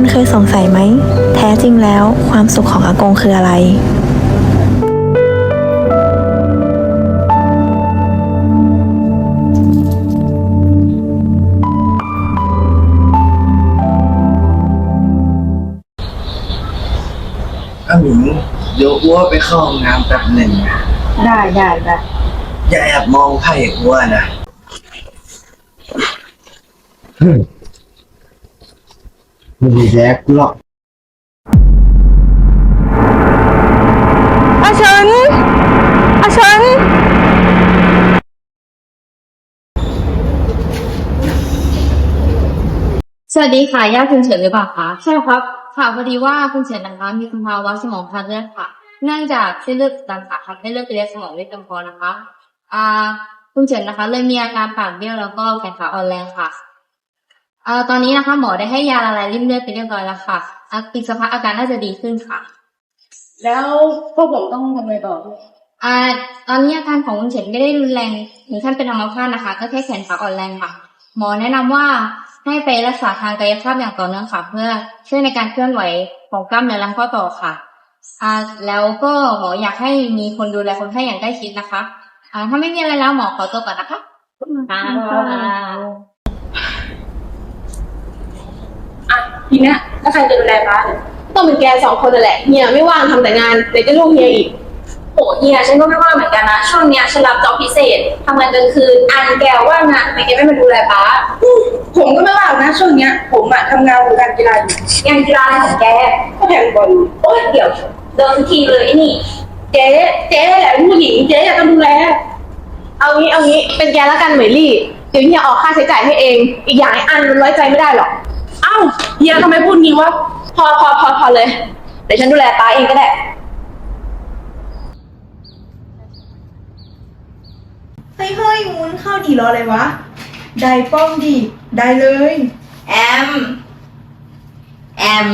คุณเคยสงสัยไหม แท้จริงแล้วความสุขของอากงคืออะไรอาหมิงเดี๋ยวอ้วไปเข้าห้องน้ำแป๊บหนึ่งนะได้ได้ได้อย่าแอบมองไพ่อ้วนะ ไม่ดีแจ๊กหรอกอาเฉินอาเฉินสวัสดีค่ะญาติคุณเฉินหรือเปล่าคะใช่ครับ ค่ะพอดีว่าคุณเฉินนะคะมีภาวะสมองขาดเลือดค่ะ เนื่องจากเส้นเลือดอุดตันค่ะทำให้เลือดไปเลี้ยงสมองไม่เพียงพอนะคะ อ่า คุณเฉินนะคะ เลยมีอาการปากเบี้ยวแล้วก็แขนขาอ่อนแรงค่ะ อ่า ตอนนี้นะคะ หมอได้ให้ยาละลายริ่มเลือดไปเรียบร้อยแล้วค่ะอะอีกสักพักอาการน่าจะดีขึ้นค่ะ แล้วพวกผมต้องทำอะไรต่ออ่า ตอนนี้อาการของคุณเฉินไม่ได้รุนแรงถึงขั้นเป็นอัมพาตนะคะ ก็แค่แขนขาอ่อนแรงค่ะ หมอแนะนำว่าให้ไปรักษาทางกายภาพอย่างต่อเนื่องค่ะ เพื่อช่วยในการเคลื่อนไหวของกล้ามเนื้อและข้อต่อค่ะ อ่า แล้วก็หมออยากให้มีคนดูแลคนไข้อย่างใกล้ชิดนะคะ อ่า ถ้าไม่มีอะไรแล้วหมอขอตัวก่อนนะคะค่ะอะ ทีเนี้ยแล้วใครจะดูแลบ้านต้องเป็นแกสองคนนั่นแหละเฮียไม่ว่างทำแต่งานเดี๋ยวจะลูกเฮียอีก โหเฮียฉันก็ไม่ว่างเหมือนกันนะ ช่วงเนี้ยฉันรับจ็อบพิเศษทำงานกลางคืน อันแกว่างงานทำไมแกไม่มาดูแลป้าผมก็ไม่ว่างนะช่วงเนี้ย ผมอะทำงานวงการกีฬาอยู่งานกีฬาอะไรของแก ก็แข่งบอลโอ๊ยเดี๋ยวเดินทีเลยไอ้นี่ เจ๊เจ๊แหละผู้หญิงเจ๊อยากต้องดูแลเอางี้เอางี้เป็นแกแล้วกันเหมยลี่เดี๋ยวเฮียออกค่าใช้จ่ายให้เอง อีกอย่างไอ้อันมันไว้ใจไม่ได้หรอก เอ้าเฮียทำไมพูดงี้วะพอพอพอพอเลย เดี๋ยวฉันดูแลป้าเองก็ได้ เฮ้ยเฮ้ยวุ้นเข้าดีรออะไรวะ ได้ป้อมดีได้เลย แอม แอม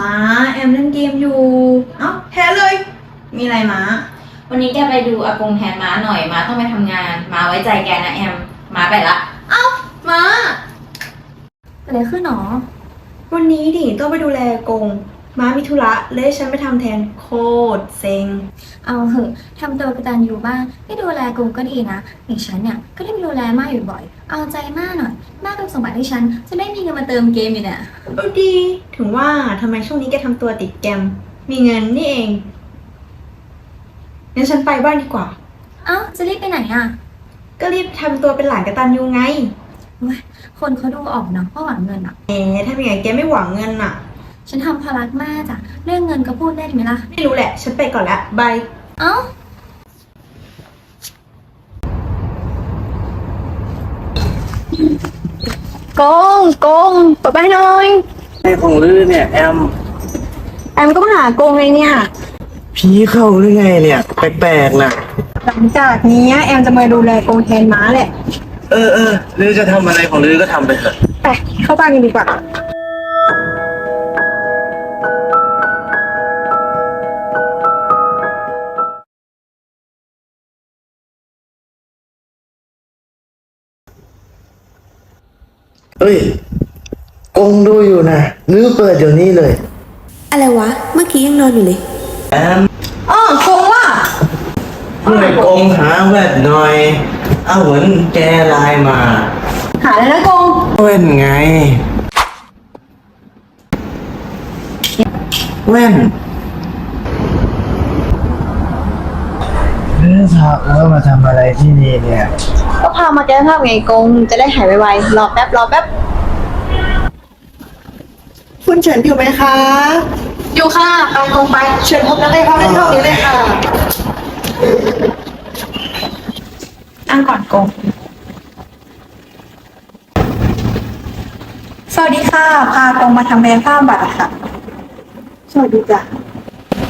มาแอมเล่นเกมอยู่ เอ้าแพ้เลย มีอะไรมาวันนี้แกไปดูอากงแทนม้าหน่อยม้าต้องไปทำงานม้าไว้ใจแกนะแอมม้าไปละมา อะไรขึ้นหรอวันนี้ดิต้องไปดูแลกง ม้ามีธุระเลยให้ฉันไปทำแทนโคตรเซ็ง เอาเหอะทำตัวกระตันอยู่บ้างไม่ดูแลกูก็ดีนะอย่างฉันเนี่ยก็ได้ไปดูแลมากอยู่บ่อย เอาใจมากหน่อยมากกับสมบัติให้ฉัน จะได้มีเงินมาเติมเกมอยู่เนี่ยเออดี ถึงว่าทำไมช่วงนี้แกทำตัวติดแกม มีเงินนี่เองงั้นฉันไปบ้านดีกว่า เอ้าจะรีบไปไหนอะ ก็รีบทำตัวเป็นหลานกระตันยูไงเว้ย คนเขาดูออกเนาะว่าหวังเงินอะเอ๊ะถ้าเป็นไงแกไม่หวังเงินอะฉันทำภาระแม่จ้ะเรื่องเงินก็พูดได้ไหมล่ะ ไม่รู้แหละ ฉันไปก่อนละบายเอ้ากงกงเปิดไปหน่อยไอ้ของลือเนี่ยแอม แอมก็มาหากงเลยเนี่ย ผีเข้าหรือไงเนี่ย แปลกๆนะหลังจากนี้แอมจะมาดูแลกงแทนม้าแหละ เออเออ ลือจะทำอะไรของลือก็ทำไปเถอะไปเข้าบ้านกันดีกว่าเอ้ยกงดูอยู่นะลือเปิดเดี๋ยวนี้เลยอะไรวะ เมื่อกี้ยังนอนอยู่เลย แอมอ๋อคงว่า ช่วยกงหาแว่นหน่อยเอาเหมือนแกไลน์มา หาแล้วนะกงแว่นไง แว่นเรื่องถามว่ามาทำอะไรที่นี่เนี่ย ก็พามาแก้ภาพไงกงจะได้หายไวๆรอแป๊บรอแป๊บคุณเฉินอยู่ไหมคะ อยู่ค่ะไปกงไปเชิญพบนักเรียนเข้าเล่นห้องนี้เลยค่ะนั่งก่อนกง สวัสดีค่ะ พากงมาทำแบรนด์ผ้าบัตรอะค่ะ สวัสดีจ้ะ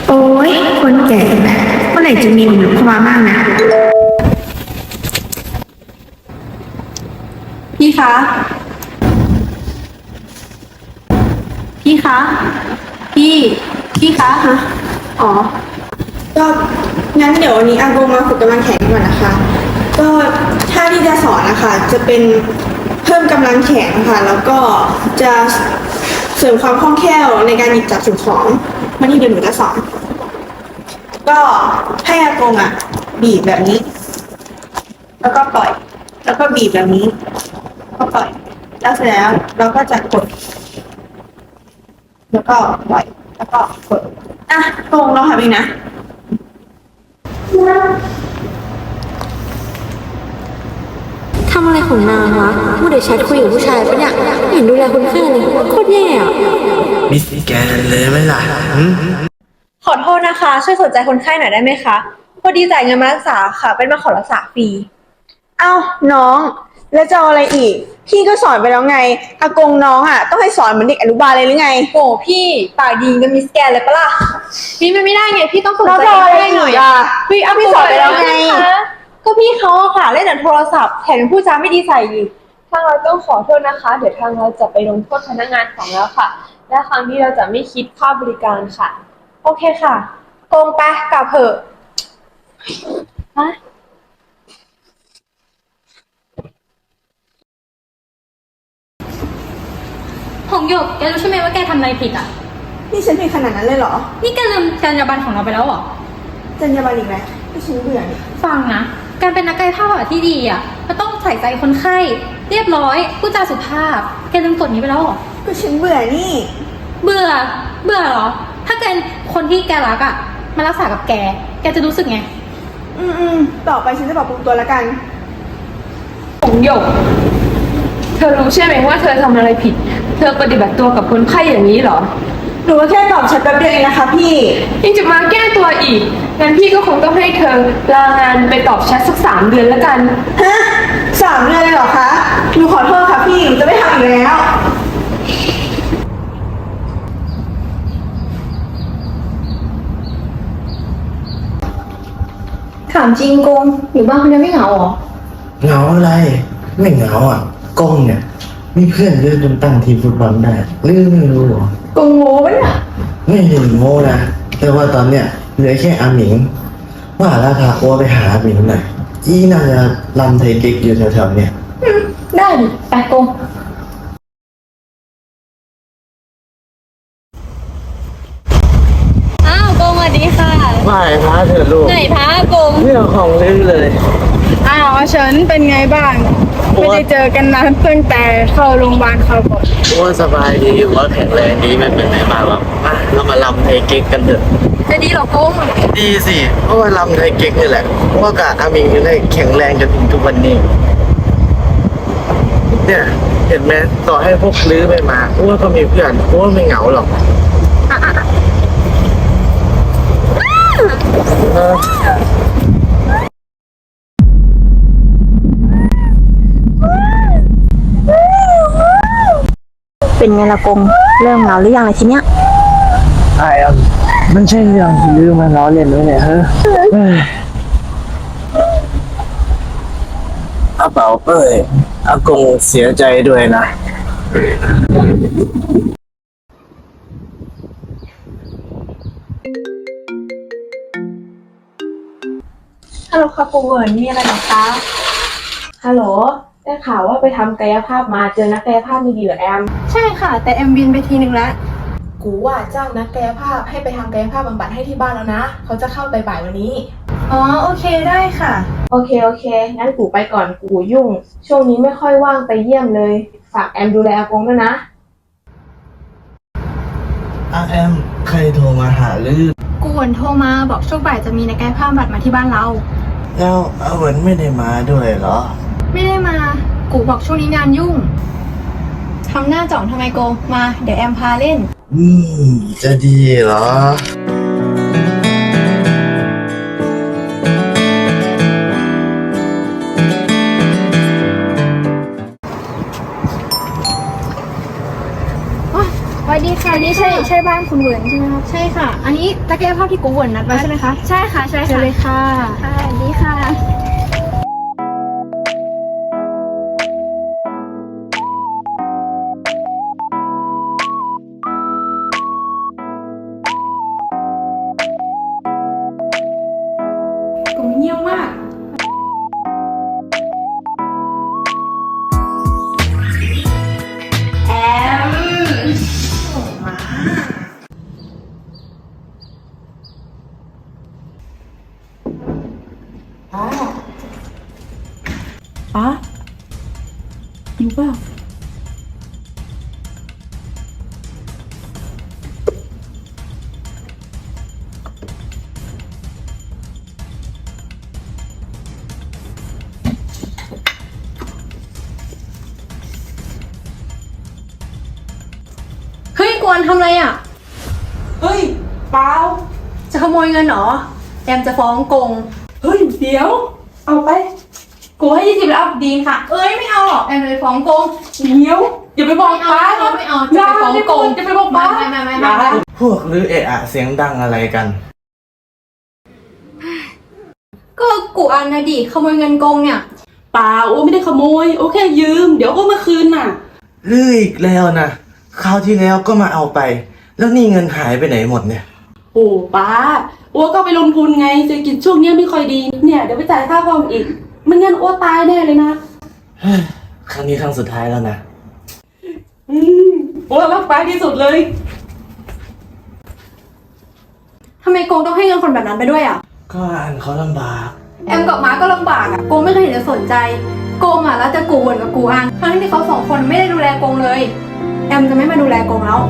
โอ้ยคนแก่นะเมื่อไหร่จะมีหนุ่มๆเข้ามาบ้างนะ พี่คะ พี่คะ พี่ พี่คะฮะอ๋อ ก็งั้นเดี๋ยววันนี้อากงมาฝึกกำลังแขนก่อนนะคะ ก็ท่าที่จะสอนนะคะ จะเป็น เพิ่มกำลังแขนค่ะ แล้วก็จะเสริมความคล่องแคล่วในการหยิบจับสิ่งของมานี่เดี๋ยวหนูจะสอนก็ให้อากงอะ บีบแบบนี้ แล้วก็ปล่อย แล้วก็บีบแบบนี้ ก็ปล่อย แล้วเสร็จแล้วเราก็จะกด แล้วก็ปล่อย แล้วก็กดอะตรงเราทำเองนะ ทำ อะไรของนางวะเมื่อเดี๋ยวแชทคุยกับผู้ชายปะเนี่ยไม่เห็นดูแลคนไข้เลยโคตรแย่อะมิสแกนเลยไหมล่ะหืมขอโทษนะคะ ช่วยสนใจคนไข้หน่อยได้ไหมคะพอดีจ่ายเงินมารักษาค่ะ เป็นมาขอรักษาฟรีเอ้าน้อง แล้วจะเอาอะไรอีก พี่ก็สอนไปแล้วไงอากงน้องอะต้องให้สอนเหมือนเด็กอนุบาลเลยหรือไง โอ้พี่ปากดีกันมิสแกนเลยปะล่ะพี่มันไม่ได้ไงพี่ต้องสนแล้วใจจะเอาอะไรให้หน่อยอีกอะพี่เอาพี่สอนไปแล้วไงนะคะ ก็พี่เขาอะค่ะเล่นแต่โทรศัพท์แถมยังพูดจาไม่ดีใส่อีก ทางเราต้องขอโทษนะคะ เดี๋ยวทางเราจะไปลงโทษพนักงานของเราค่ะ และครั้งนี้เราจะไม่คิดค่าบริการค่ะ โอเคค่ะโกงไปกลับเถอะฮะหงหยกแกรู้ใช่ไหมว่าแกทำอะไรผิดอะ นี่ฉันผิดขนาดนั้นเลยเหรอนี่แกลืมจรรยาบรรณของเราไปแล้วเหรอ จรรยาบรรณอีกแล้วที่ฉันเบื่อเนี่ยฟังนะ การเป็นนักกายภาพอะที่ดีอะก็ต้องใส่ใจคนไข้ เรียบร้อยพูดจาสุภาพ แกลืมกฎนี้ไปแล้วเหรอ ก็ฉันเบื่อนี่ เบื่อ เบื่อเหรอ ถ้าแกคนที่แกรักอะ มารักษากับแก แกจะรู้สึกไง อืมอืมต่อไปฉันจะปรับปรุงตัวแล้วกันหงหยก เธอรู้ใช่ไหมว่าเธอทำอะไรผิด เธอปฏิบัติตัวกับคนไข้อย่างนี้เหรอ หนูก็แค่ตอบแชทแป๊บเดียวเองนะคะพี่ ยังจะมาแก้ตัวอีก งั้นพี่ก็คงต้องให้เธอลางานไปตอบแชทสักสามเดือนแล้วกัน ฮะสามเดือนเลยเหรอคะ หนูขอโทษค่ะพี่ หนูจะไม่ทำอีกแล้ว ถามจริงกงอยู่บ้านคนเดียวไม่เหงาหรอ เหงาอะไร ไม่เหงาอะกล้องเนี่ย มีเพื่อนเยอะจนตั้งทีมฟุตบอลได้หรือไม่รู้หรอกงโง่ปะเนี่ยไม่เห็นโง่นะแต่ว่าตอนเนี้ยเหลือแค่อาหมิง ว่าแล้วพาโอไปหาอาหมิงหน่อยอีน่าจะลำไทยเก๊กอยู่แถวๆเนี่ย ได้ดิไปกงอ้าวกงส วัสดีค่ะไม่พาเถอะลูกไหนพากงเรื่องของลือเลยอ้าวเฉินเป็นไงบ้างไม่ได้เจอกันนานตั้งแต่เข้าโรงพยาบาลเขาบอกว่าสบายดีว่าแข็งแรงดีไม่เป็นไรมากหรอกมาเรามาลำไทยเก๊กกันเถอะจะดีเหรอกงดีสิเพราะว่าลำไทยเก๊กนี่แหละเพราะว่ากะอาหมิงได้แข็งแรงจนถึงทุกวันนี้เนี่ยเห็นไหมต่อให้พวกลื้อไม่มาเพราะว่าก็มีเพื่อนเพราะว่าไม่เหงาหรอก เป็นไงละกง เริ่มเหงาหรือยังล่ะทีเนี้ยไอ้อะมันใช่เรื่องที่ลื้อมาล้อเล่นไว้เนี่ยเฮ้ยเอ้ยอาเป๋าเป้ยอากงเสียใจด้วยนะ ฮัลโหลค่ะปูเวิร์นมีอะไรหรอคะฮัลโหลได้ข่าวว่าไปทำกายภาพมาเจอนักกายภาพดีๆเหรอแอม ใช่ค่ะ แต่แอมบินไปทีนึงแล้ว กูว่าจ้างนักกายภาพให้ไปทำกายภาพบำบัดให้ที่บ้านแล้วนะ เขาจะเข้าไปบ่ายวันนี้ อ๋อโอเคได้ค่ะ โอเคโอเค งั้นกูไปก่อนกูยุ่ง ช่วงนี้ไม่ค่อยว่างไปเยี่ยมเลย ฝากแอมดูแลอากงด้วยนะ อาแอม ใครโทรมาหาลือ กูหวนโทรมาบอกช่วงบ่ายจะมีนักกายภาพบำบัดมาที่บ้านเรา แล้วอาเหวนไม่ได้มาด้วยเหรอ ไม่ได้มา กูบอกช่วงนี้งานยุ่ง ทำหน้าจ่องทำไมโก มา เดี๋ยวแอมพาเล่น อืม จะดีเหรอ สวัสดีค่ะ นี่ใช่ใช่บ้านคุณเหวินใช่ไหมครับ ใช่ค่ะ อันนี้นักกายภาพที่กูเหวินนัดไว้ใช่ไหมคะ ใช่ค่ะ ใช่ค่ะเชิญเลยค่ะ ค่ะสวัส ดีค่ะ วันทำอะไรอะ เฮ้ย เปล่า จะขโมยเงินเหรอแอมจะฟ้องกง เฮ้ย เดี๋ยว เอาไป กูให้ยี่สิบแล้วดีค่ะ เอ้ยไม่เอาหรอกแอมจะไปฟ้องกง เดี๋ยวอย่าไปบอกป้าไม่เอาไม่เอาจะไปฟ้องกงจะไปบอกป้าไม่ไม่ไม่อไม่ย่าไม่ พวกหรือเอะอะเสียงดังอะไรกัน ก็กูอันนะดิขโมยเงินกงเนี่ย เปล่าโอ้ไม่ได้ขโมย โอแค่ยืม เดี๋ยวก็มาคืนน่ะหรืออีกแล้วนะ คราวที่แล้วก็มาเอาไป แล้วนี่เงินหายไปไหนหมดเนี่ย โอ้ป้าอ้วก็ไปลงทุนไงเศรษฐกิจช่วงเนี้ยไม่ค่อยดีเนี่ยเดี๋ยวไปจ่ายค่าห้องอีกมันงั้นอ้วตายแน่เลยนะครั้งนี้ครั้งสุดท้ายแล้วนะ อืมอ้วรักป้าที่สุดเลย ทำไมกงต้องให้เงินคนแบบนั้นไปด้วยอะ ก็อันเขาลำบาก แอมกับม้าก็ลำบากอะ โกงไม่เคยเห็นจะสนใจ โกงอะแล้วจะกูวนกับกูอันทั้งที่เขาสองคนไม่ได้ดูแลโกงเลย แอมจะไม่มาดูแลโกงแล้ว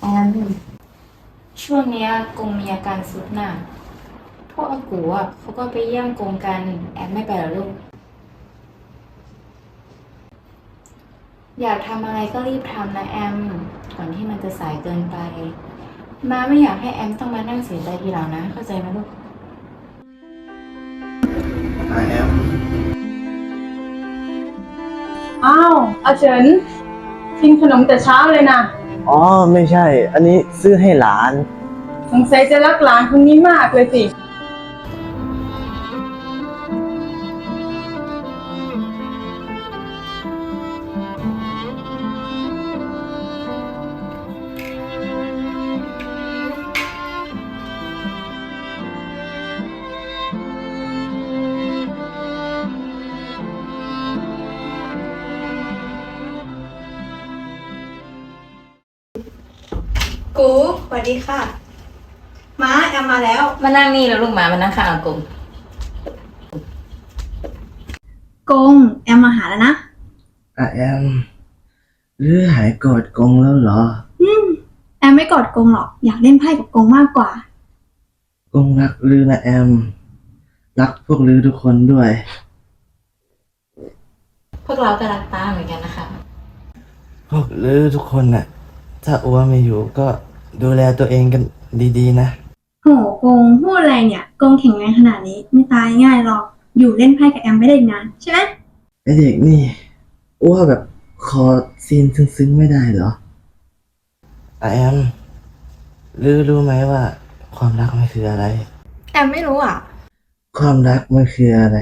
แอม ช่วงเนี้ยกงมีอาการสุดหนักพวกอากูอะเขาก็ไปเยี่ยมกงกัน แอมไม่ไปหรอลูก อยากทำอะไรก็รีบทำนะแอม ก่อนที่มันจะสายเกินไป มาไม่อยากให้แอมต้องมานั่งเสียใจทีหลังนะ เข้าใจไหมลูก I am อ้าวอาเฉินกินขนมแต่เช้าเลยนะอ๋อ ไม่ใช่ อันนี้ซื้อให้หลาน สงสัยจะรักหลานคนนี้มากเลยสิ สวัสดีค่ะ ม้าแอมมาแล้ว มานั่งนี่แล้วลูกหมามานั่งข้างอากงกง แอมมาหาแล้วนะ I am หรือหายโกรธกงแล้วเหรอ อืม แอมไม่กอดกงหรอก อยากเล่นไพ่กับกงมากกว่า กงรักลือนะแอม รักพวกลือทุกคนด้วย พวกเราก็รักป้าเหมือนกันนะคะ พวกลือทุกคนน่ะ ถ้าอัวไม่อยู่ก็ ดูแลตัวเองกันดีๆนะ โหกงพูดอะไรเนี่ยกงแข็งแรงขนาดนี้ไม่ตายง่ายหรอก อยู่เล่นไพ่กับแอมไม่ได้อีกนานใช่ไหมไอเด็กนี่อ้วแบบคอซีนซึ้งๆไม่ได้เหรอไอแอมรู้รู้ไหมว่าความรักมันคืออะไร แอมไม่รู้อะ ความรักมันคืออะไร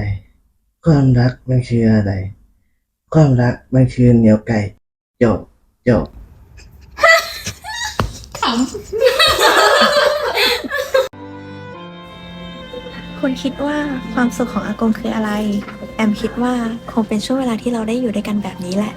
ความรักมันคืออะไร ความรักมันคือเหนียวไก่จบจบ คุณคิดว่าความสุขของอากงคืออะไร แอมคิดว่าคงเป็นช่วงเวลาที่เราได้อยู่ด้วยกันแบบนี้แหละ